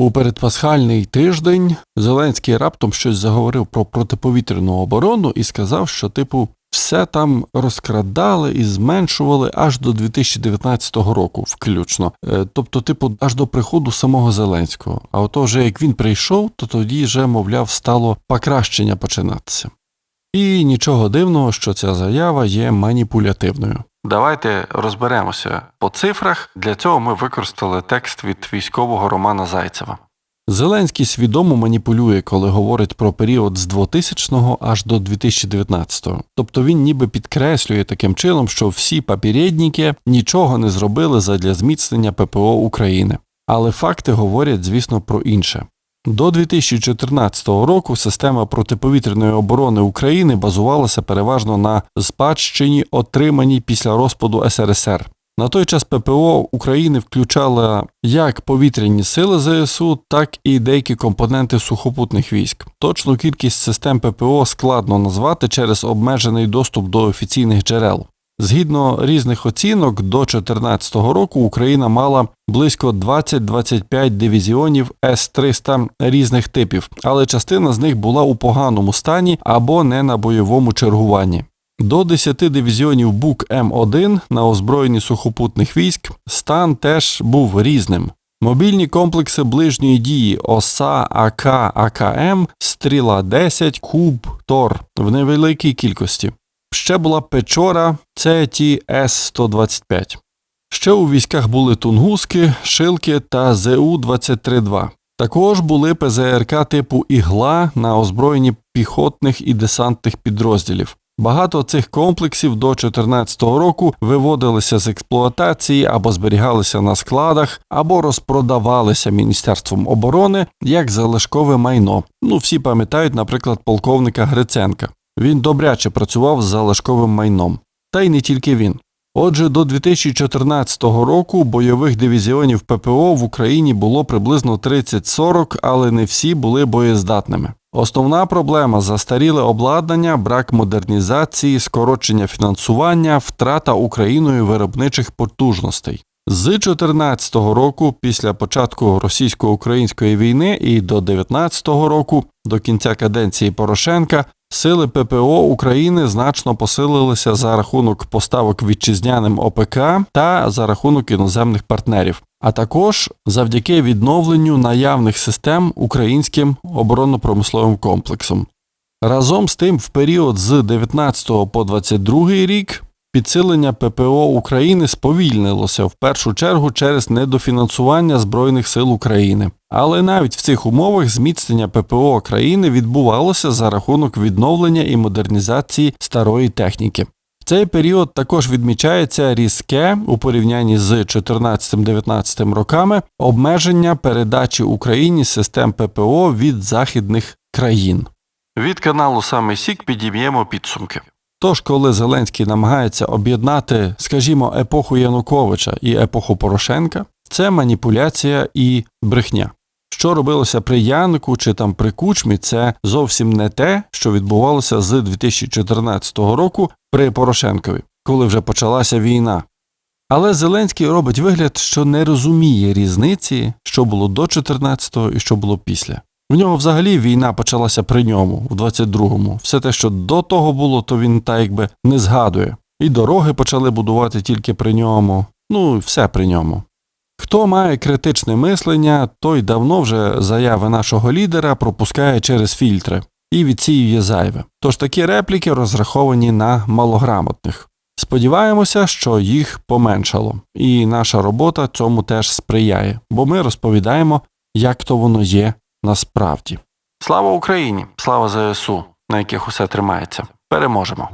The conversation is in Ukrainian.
У передпасхальний тиждень Зеленський раптом щось заговорив про протиповітряну оборону і сказав, що, типу, все там розкрадали і зменшували аж до 2019 року, включно. Е, Тобто, типу, аж до приходу самого Зеленського. А ото вже як він прийшов, то тоді вже, мовляв, стало покращення починатися. І нічого дивного, що ця заява є маніпулятивною. Давайте розберемося по цифрах. Для цього ми використали текст від військового Романа Зайцева. Зеленський свідомо маніпулює, коли говорить про період з 2000 аж до 2019. Тобто він ніби підкреслює таким чином, що всі папірєдніки нічого не зробили задля зміцнення ППО України. Але факти говорять, звісно, про інше. До 2014 року система протиповітряної оборони України базувалася переважно на спадщині, отриманій після розпаду СРСР. На той час ППО України включала як повітряні сили ЗСУ, так і деякі компоненти сухопутних військ. Точну кількість систем ППО складно назвати через обмежений доступ до офіційних джерел. Згідно різних оцінок, до 2014 року Україна мала близько 20-25 дивізіонів С-300 різних типів, але частина з них була у поганому стані або не на бойовому чергуванні. До 10 дивізіонів БУК М1 на озброєнні сухопутних військ стан теж був різним. Мобільні комплекси ближньої дії ОСА, АК, АКМ, Стріла 10, Куб, Тор в невеликій кількості. Ще була Печора ЦТ С-125. Ще у військах були Тунгуски, Шилки та ЗУ-23-2. Також були ПЗРК типу Ігла на озброєнні піхотних і десантних підрозділів. Багато цих комплексів до 2014 року виводилися з експлуатації або зберігалися на складах, або розпродавалися Міністерством оборони як залишкове майно. Ну, всі пам'ятають, наприклад, полковника Гриценка. Він добряче працював з залишковим майном. Та й не тільки він. Отже, до 2014 року бойових дивізіонів ППО в Україні було приблизно 30-40, але не всі були боєздатними. Основна проблема застаріле обладнання, брак модернізації, скорочення фінансування, втрата Україною виробничих потужностей. З 2014 року, після початку російсько-української війни і до 2019 року, до кінця каденції Порошенка, сили ППО України значно посилилися за рахунок поставок вітчизняним ОПК та за рахунок іноземних партнерів, а також завдяки відновленню наявних систем українським оборонно-промисловим комплексом. Разом з тим, в період з 19 по 22 рік підсилення ППО України сповільнилося в першу чергу через недофінансування Збройних сил України. Але навіть в цих умовах зміцнення ППО країни відбувалося за рахунок відновлення і модернізації старої техніки. Цей період також відмічається різке у порівнянні з 14-19 роками обмеження передачі Україні систем ППО від західних країн. Від каналу Саме Сік підіб'ємо підсумки. Тож, коли Зеленський намагається об'єднати, скажімо, епоху Януковича і епоху Порошенка, це маніпуляція і брехня. Що робилося при Янку чи там при Кучмі, це зовсім не те, що відбувалося з 2014 року при Порошенкові, коли вже почалася війна. Але Зеленський робить вигляд, що не розуміє різниці, що було до 14-го і що було після. В нього взагалі війна почалася при ньому, в 22-му. Все те, що до того було, то він так якби не згадує. І дороги почали будувати тільки при ньому, ну і все при ньому. Хто має критичне мислення, той давно вже заяви нашого лідера пропускає через фільтри і відсіює зайве. Тож такі репліки розраховані на малограмотних. Сподіваємося, що їх поменшало, і наша робота цьому теж сприяє, бо ми розповідаємо, як то воно є насправді. Слава Україні! Слава ЗСУ, на яких усе тримається. Переможемо!